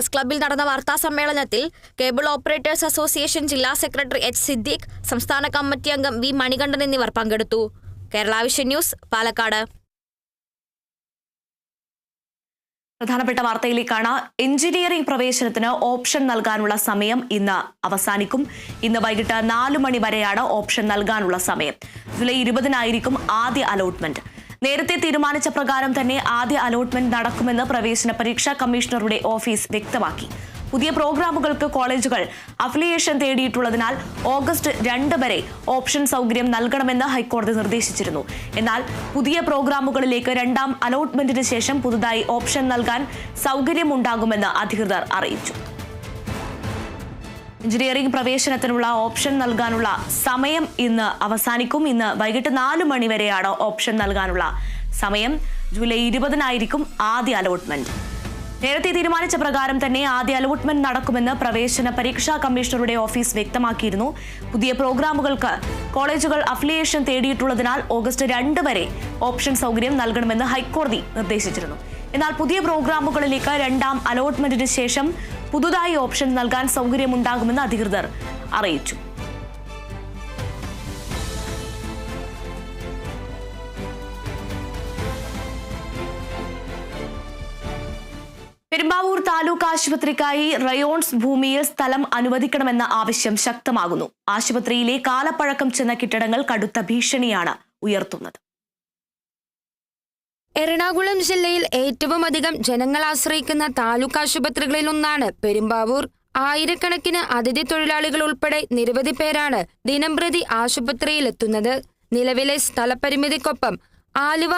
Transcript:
Press ക്ലബ്ബിൽ നടന്ന വാർത്താ സമ്മേളനത്തിൽ കേബിൾ ഓപ്പറേറ്റേഴ്സ് അസോസിയേഷൻ ജില്ലാ സെക്രട്ടറി എച്ച് സിദ്ദീഖ് സംസ്ഥാന കമ്മിറ്റി അംഗം വി മണികണ്ഠൻ എന്നിവർ പങ്കെടുത്തു. Kerala vision news Palakkad. പ്രധാനപ്പെട്ട വാർത്തയിലേക്കാണ്. എഞ്ചിനീയറിംഗ് പ്രവേശനത്തിന് ഓപ്ഷൻ നൽകാനുള്ള സമയം ഇന്ന് അവസാനിക്കും. ഇന്ന് വൈകിട്ട് നാലു മണി വരെയാണ് ഓപ്ഷൻ നൽകാനുള്ള സമയം. ജൂലൈ ഇരുപതിനായിരിക്കും ആദ്യ അലോട്ട്മെന്റ്. നേരത്തെ തീരുമാനിച്ച പ്രകാരം തന്നെ ആദ്യ അലോട്ട്മെന്റ് നടക്കുമെന്ന് പ്രവേശന പരീക്ഷാ കമ്മീഷണറുടെ ഓഫീസ് വ്യക്തമാക്കി. പുതിയ പ്രോഗ്രാമുകൾക്ക് കോളേജുകൾ അഫിലിയേഷൻ തേടിയിട്ടുള്ളതിനാൽ ഓഗസ്റ്റ് രണ്ട് വരെ ഓപ്ഷൻ സൗകര്യം നൽകണമെന്ന് ഹൈക്കോടതി നിർദ്ദേശിച്ചിരുന്നു. എന്നാൽ പുതിയ പ്രോഗ്രാമുകളിലേക്ക് രണ്ടാം അലോട്ട്മെന്റിന് ശേഷം പുതുതായി ഓപ്ഷൻ നൽകാൻ സൗകര്യമുണ്ടാകുമെന്ന് അധികൃതർ അറിയിച്ചു. എഞ്ചിനീയറിംഗ് പ്രവേശനത്തിനുള്ള ഓപ്ഷൻ നൽകാനുള്ള സമയം ഇന്ന് അവസാനിക്കും. ഇന്ന് വൈകിട്ട് നാല് മണി വരെയാണ് ഓപ്ഷൻ നൽകാനുള്ള സമയം. ജൂലൈ ഇരുപതിനായിരിക്കും ആദ്യ അലോട്ട്മെന്റ്. നേരത്തെ തീരുമാനിച്ച പ്രകാരം തന്നെ ആദ്യ അലോട്ട്മെന്റ് നടക്കുമെന്ന് പ്രവേശന പരീക്ഷാ കമ്മീഷണറുടെ ഓഫീസ് വ്യക്തമാക്കിയിരുന്നു. പുതിയ പ്രോഗ്രാമുകൾക്ക് കോളേജുകൾ അഫിലിയേഷൻ തേടിയിട്ടുള്ളതിനാൽ ഓഗസ്റ്റ് രണ്ട് വരെ ഓപ്ഷൻ സൗകര്യം നൽകണമെന്ന് ഹൈക്കോടതി നിർദ്ദേശിച്ചിരുന്നു. എന്നാൽ പുതിയ പ്രോഗ്രാമുകളിലേക്ക് രണ്ടാം അലോട്ട്മെന്റിന് ശേഷം പുതുതായി ഓപ്ഷൻ നൽകാൻ സൗകര്യമുണ്ടാകുമെന്ന് അധികൃതർ അറിയിച്ചു. പെരുമ്പാവൂർ താലൂക്ക് ആശുപത്രിക്കായി റയോൺസ് ഭൂമിയിൽ സ്ഥലം അനുവദിക്കണമെന്ന ആവശ്യം ശക്തമാകുന്നു. ആശുപത്രിയിലെ കാലപ്പഴക്കം ചെന്ന കെട്ടിടങ്ങൾ കടുത്ത ഭീഷണിയാണ് ഉയർത്തുന്നത്. എറണാകുളം ജില്ലയിൽ ഏറ്റവും അധികം ജനങ്ങൾ ആശ്രയിക്കുന്ന താലൂക്ക് ആശുപത്രികളിലൊന്നാണ് പെരുമ്പാവൂർ. ആയിരക്കണക്കിന് അതിഥി തൊഴിലാളികൾ ഉൾപ്പെടെ നിരവധി പേരാണ് ദിനംപ്രതി ആശുപത്രിയിലെത്തുന്നത്. നിലവിലെ സ്ഥലപരിമിതിക്കൊപ്പം ആലുവ